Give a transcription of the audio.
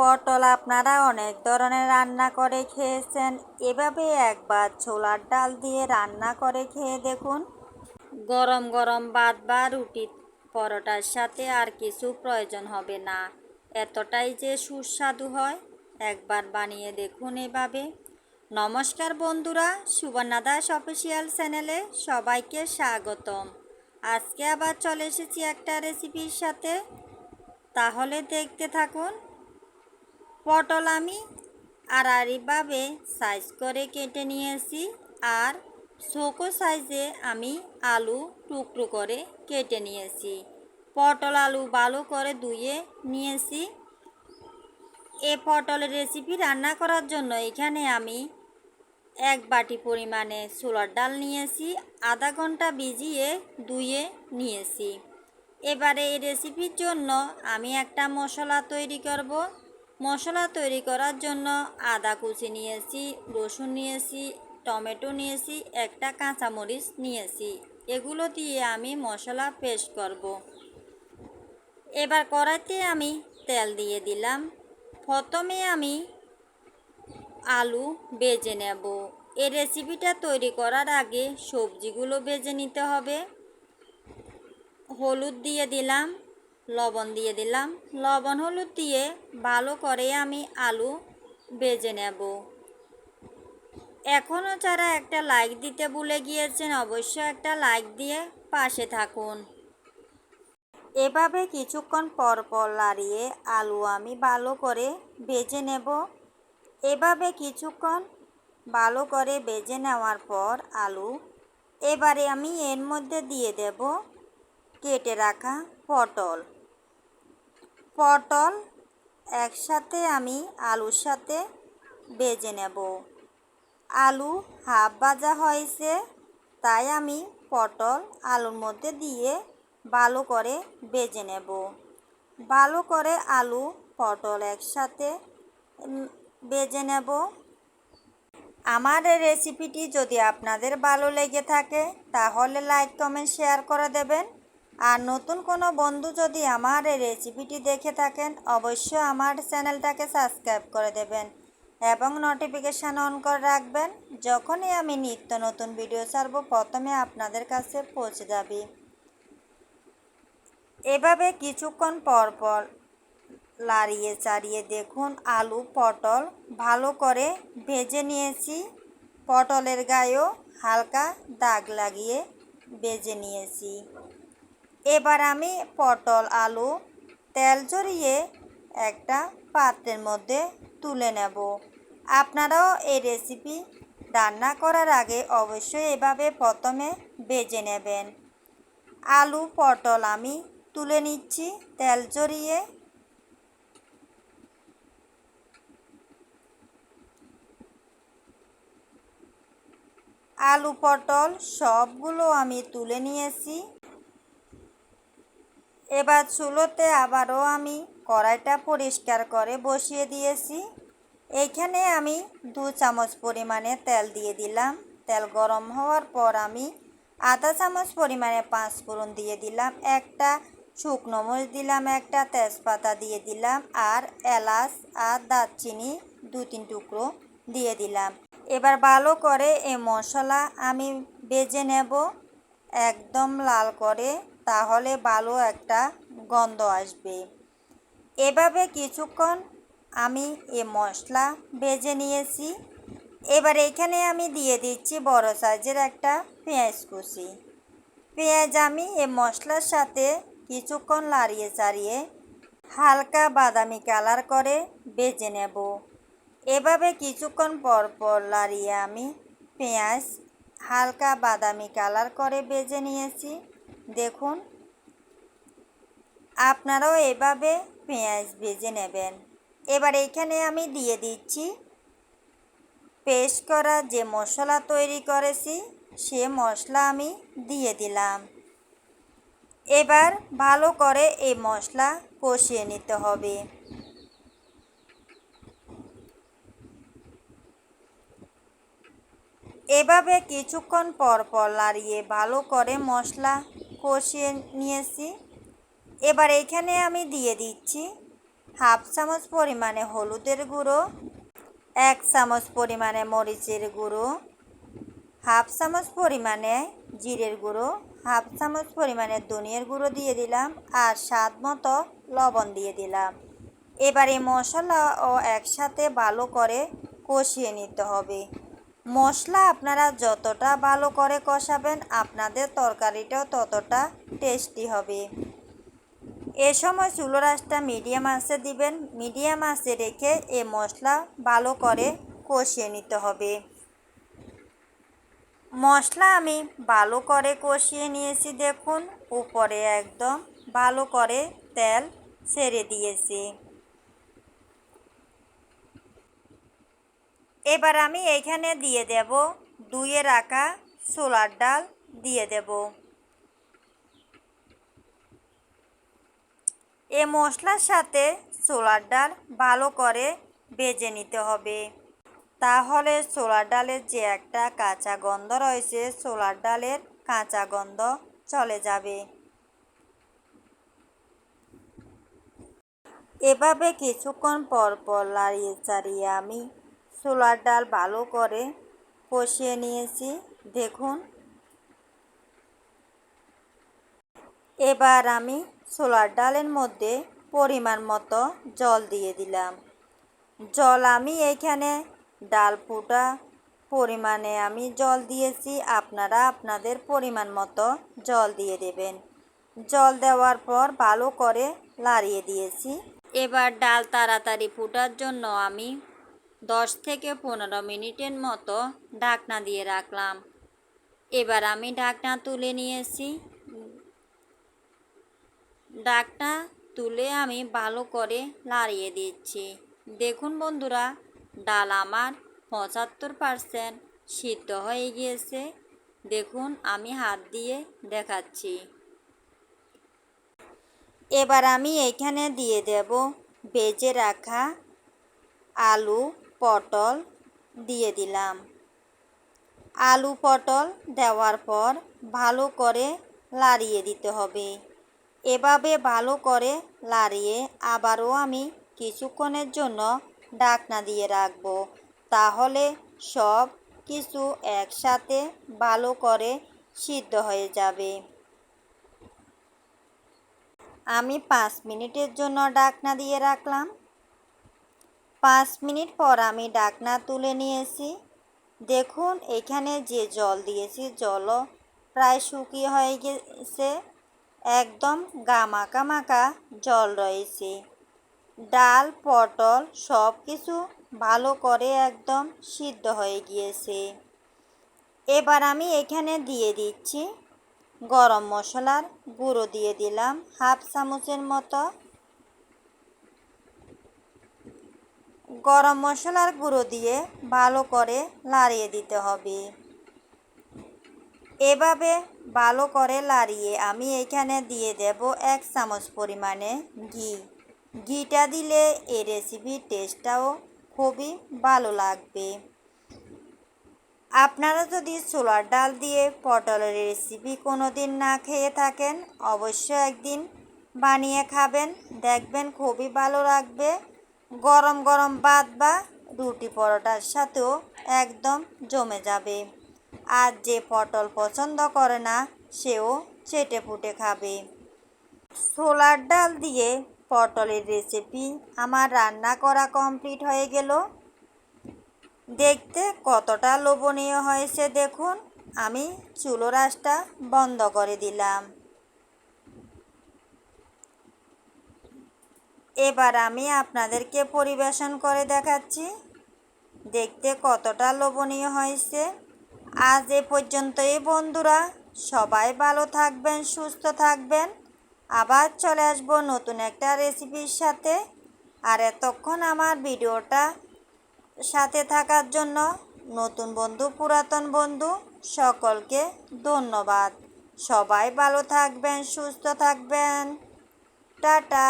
পটল আপনারা অনেক ধরনের রান্না করে খেয়েছেন। এভাবে একবার ছোলার ডাল দিয়ে রান্না করে খেয়ে দেখুন। গরম গরম ভাত বা রুটি পরোটার সাথে আর কিছু প্রয়োজন হবে না। এতটাই যে সুস্বাদু হয়, একবার বানিয়ে দেখুন এভাবে। নমস্কার বন্ধুরা, সুবর্ণা দাস অফিসিয়াল চ্যানেলে সবাইকে স্বাগতম। আজকে আবার চলে এসেছি একটা রেসিপির সাথে। তাহলে দেখতে থাকুন পটল আমি আড়াআড়িভাবে সাইজ করে কেটে নিয়েছি আর শোকো সাইজে আমি আলু টুকরো করে কেটে নিয়েছি। পটল আলু ভালো করে ধুয়ে নিয়েছি। এ পটলের রেসিপি রান্না করার জন্য এখানে আমি এক বাটি পরিমাণে ছোলার ডাল নিয়েছি, আধা ঘণ্টা ভিজিয়ে ধুয়ে নিয়েছি। এবারে এই রেসিপির জন্য আমি একটা মশলা তৈরি করব। মশলা তৈরি করার জন্য আদা কুচি নিয়েছি, রসুন নিয়েছি, টমেটো নিয়েছি, একটা কাঁচামরিচ নিয়েছি। এগুলো দিয়ে আমি মশলা পেস্ট করব। এবার কড়াইতে আমি তেল দিয়ে দিলাম। প্রথমে আমি আলু বেজে নেব। এই রেসিপিটা তৈরি করার আগে সবজিগুলো বেজে নিতে হবে। হলুদ দিয়ে দিলাম। লবণ দিয়ে দিলাম। লবণ হলুদ দিয়ে ভালো করে আমি আলু বেজে নেব। এখনও যারা একটা লাইক দিতে ভুলে গিয়েছেন, অবশ্যই একটা লাইক দিয়ে পাশে থাকুন। এভাবে কিছুক্ষণ পর পর লাড়িয়ে আলু আমি ভালো করে ভেজে নেব। এভাবে কিছুক্ষণ ভালো করে বেজে নেওয়ার পর আলু এবারে আমি এর মধ্যে দিয়ে দেব কেটে রাখা পটল। পটল একসাথে আমি আলুর সাথে বেজে নেব। আলু হাফ ভাজা হয়েছে, তাই আমি পটল আলুর মধ্যে দিয়ে ভালো করে বেজে নেব। ভালো করে আলু, পটল একসাথে বেজে নেব। আমার রেসিপিটি যদি আপনাদের ভালো লেগে থাকে, তাহলে লাইক কমেন্ট শেয়ার করে দেবেন। আর নতুন কোনো বন্ধু যদি আমার এই রেসিপিটি দেখে থাকেন, অবশ্যই আমার চ্যানেলটাকে সাবস্ক্রাইব করে দেবেন এবং নোটিফিকেশান অন করে রাখবেন যখনই আমি নিত্য নতুন ভিডিও ছাড়ব, প্রথমে আপনাদের কাছে পৌঁছে যাবে। এভাবে কিছুক্ষণ পর পর লাড়িয়ে চাড়িয়ে দেখুন আলু, পটল ভালো করে ভেজে নিয়েছি। পটলের গায়েও হালকা দাগ লাগিয়ে ভেজে নিয়েছি। এবার আমি পটল, আলু, তেল জড়িয়ে একটা পাত্রের মধ্যে তুলে নেব। আপনারাও এই রেসিপি রান্না করার আগে অবশ্যই এভাবে প্রথমে বেজে নেবেন। আলু, পটল আমি তুলে নিচ্ছি, তেল জড়িয়ে। আলু, পটল সবগুলো আমি তুলে নিয়েছি। এবার চুলোতে আবারও আমি কড়াইটা পরিষ্কার করে বসিয়ে দিয়েছি। এইখানে আমি দু চামচ পরিমাণে তেল দিয়ে দিলাম। তেল গরম হওয়ার পর আমি আধা চামচ পরিমাণে পাঁচ ফোড়ন দিয়ে দিলাম, একটা শুকনো মরিচ দিলাম, একটা তেজপাতা দিয়ে দিলাম আর এলাচ আর দারচিনি দু তিন টুকরো দিয়ে দিলাম। এবার ভালো করে এই মশলা আমি বেজে নেব, একদম লাল করে তাহলে ভালো একটা গন্ধ আসবে। এভাবে কিছুক্ষণ আমি এ মশলা ভেজে নিয়েছি। এবার এখানে আমি দিয়ে দিচ্ছি বড় সাইজের একটা পেঁয়াজ কুচি। পেঁয়াজ আমি এ মশলার সাথে কিছুক্ষণ লাড়িয়ে চাড়িয়ে হালকা বাদামি কালার করে বেজে নেব। এভাবে কিছুক্ষণ পর পর লাড়িয়ে আমি পেঁয়াজ হালকা বাদামি কালার করে বেজে নিয়েছি। দেখুন, আপনারাও এভাবে পেঁয়াজ ভেজে নেবেন। এবার এখানে আমি দিয়ে দিচ্ছি পেস্ট করা যে মশলা তৈরি করেছি, সে মশলা আমি দিয়ে দিলাম। এবার ভালো করে এই মশলা কষিয়ে নিতে হবে। এভাবে কিছুক্ষণ পর পর লাড়িয়ে ভালো করে মশলা কষিয়ে নিয়েছি। এবার এখানে আমি দিয়ে দিচ্ছি হাফ চামচ পরিমাণে হলুদের গুঁড়ো, এক চামচ পরিমাণে মরিচের গুঁড়ো, হাফ চামচ পরিমাণে জিরের গুঁড়ো, হাফ চামচ পরিমাণে ধনিয়ার গুঁড়ো দিয়ে দিলাম আর স্বাদ মতো লবণ দিয়ে দিলাম। এবার মশলা ও একসাথে ভালো করে কষিয়ে নিতে হবে। মশলা আপনারা যতটা ভালো করে কষাবেন, আপনাদের তরকারিটাও ততটা টেস্টি হবে। এ সময় চুলো রাসটা মিডিয়াম আঁচে দিবেন। মিডিয়াম আঁচে রেখে এ মশলা ভালো করে কষিয়ে নিতে হবে। মশলা আমি ভালো করে কষিয়ে নিয়েছি দেখুন, উপরে একদম ভালো করে তেল ছেড়ে দিয়েছি। এবার আমি এইখানে দিয়ে দেব দুইয়ে রাখা ছোলার ডাল, দিয়ে দেব। এ মশলার সাথে ছোলার ডাল ভালো করে বেজে নিতে হবে। তাহলে ছোলার ডালের যে একটা কাঁচা গন্ধ রয়েছে, ছোলার ডালের কাঁচা গন্ধ চলে যাবে। এভাবে কিছুক্ষণ পর পর লাড়িয়ে চাড়িয়ে আমি ছোলার ডাল ভালো করে কষিয়ে নিয়েছি, দেখুন। এবার আমি ছোলার ডালের মধ্যে পরিমাণ মতো জল দিয়ে দিলাম। জল আমি এইখানে ডাল ফুটা পরিমাণে আমি জল দিয়েছি, আপনারা আপনাদের পরিমাণ মতো জল দিয়ে দেবেন। জল দেওয়ার পর ভালো করে লাড়িয়ে দিয়েছি। এবার ডাল তাড়াতাড়ি ফুটার জন্য আমি দশ থেকে পনেরো মিনিটের মতো ঢাকনা দিয়ে রাখলাম। এবার আমি ঢাকনা তুলে নিয়েছি। ডাকটা তুলে আমি ভালো করে লাড়িয়ে দিচ্ছি। দেখুন বন্ধুরা, ডাল আমার পঁচাত্তর পারসেন্ট সিদ্ধ হয়ে গিয়েছে। দেখুন, আমি হাত দিয়ে দেখাচ্ছি। এবার আমি এখানে দিয়ে দেব বেজে রাখা আলু পটল দিয়ে দিলাম। আলু পটল দেওয়ার পর ভালো করে লাড়িয়ে দিতে হবে। এভাবে ভালো করে লাড়িয়ে আবারও আমি কিছুক্ষণের জন্য ডাকনা দিয়ে রাখব। তাহলে সব কিছু একসাথে ভালো করে সিদ্ধ হয়ে যাবে। আমি পাঁচ মিনিটের জন্য ডাকনা দিয়ে রাখলাম। পাঁচ মিনিট পর আমি ডাকনা তুলে নিয়েছি। দেখুন, এখানে যে জল দিয়েছি, জলও প্রায় শুকিয়ে হয়ে গেছে। একদম গামাকা মাকা জল রয়েছে। ডাল, পটল সব কিছু ভালো করে একদম সিদ্ধ হয়ে গিয়েছে। এবার আমি এখানে দিয়ে দিচ্ছি গরম মশলার গুঁড়ো দিয়ে দিলাম হাফ চামচের মতো। গরম মশলার গুঁড়ো দিয়ে ভালো করে লাড়িয়ে দিতে হবে। এভাবে ভালো করে লাড়িয়ে আমি এখানে দিয়ে দেব এক চামচ পরিমাণে ঘি। ঘিটা দিলে এই রেসিপির টেস্টটাও খুবই ভালো লাগবে। আপনারা যদি ছোলার ডাল দিয়ে পটলের রেসিপি কোনো দিন না খেয়ে থাকেন, অবশ্যই একদিন বানিয়ে খাবেন। দেখবেন খুবই ভালো লাগবে। গরম গরম ভাত বা রুটি পরোটার সাথেও একদম জমে যাবে। আর যে পটল পছন্দ করে না, সেও চেটে ফুটে খাবে। ছোলার ডাল দিয়ে পটলের রেসিপি আমার রান্না করা কমপ্লিট হয়ে গেল। দেখতে কতটা লোভনীয় হয়েছে দেখুন, আমি চুলো রাসটা বন্ধ করে দিলাম। এবার আমি আপনাদেরকে পরিবেশন করে দেখাচ্ছি। দেখতে কতটা লোভনীয় হয়েছে। আজ এ পর্যন্তই বন্ধুরা, সবাই ভালো থাকবেন, সুস্থ থাকবেন। আবার চলে আসব নতুন একটা রেসিপির সাথে। আর এতক্ষণ আমার ভিডিওটা সাথে থাকার জন্য নতুন বন্ধু, পুরাতন বন্ধু, সকলকে ধন্যবাদ। সবাই ভালো থাকবেন, সুস্থ থাকবেন। টাটা।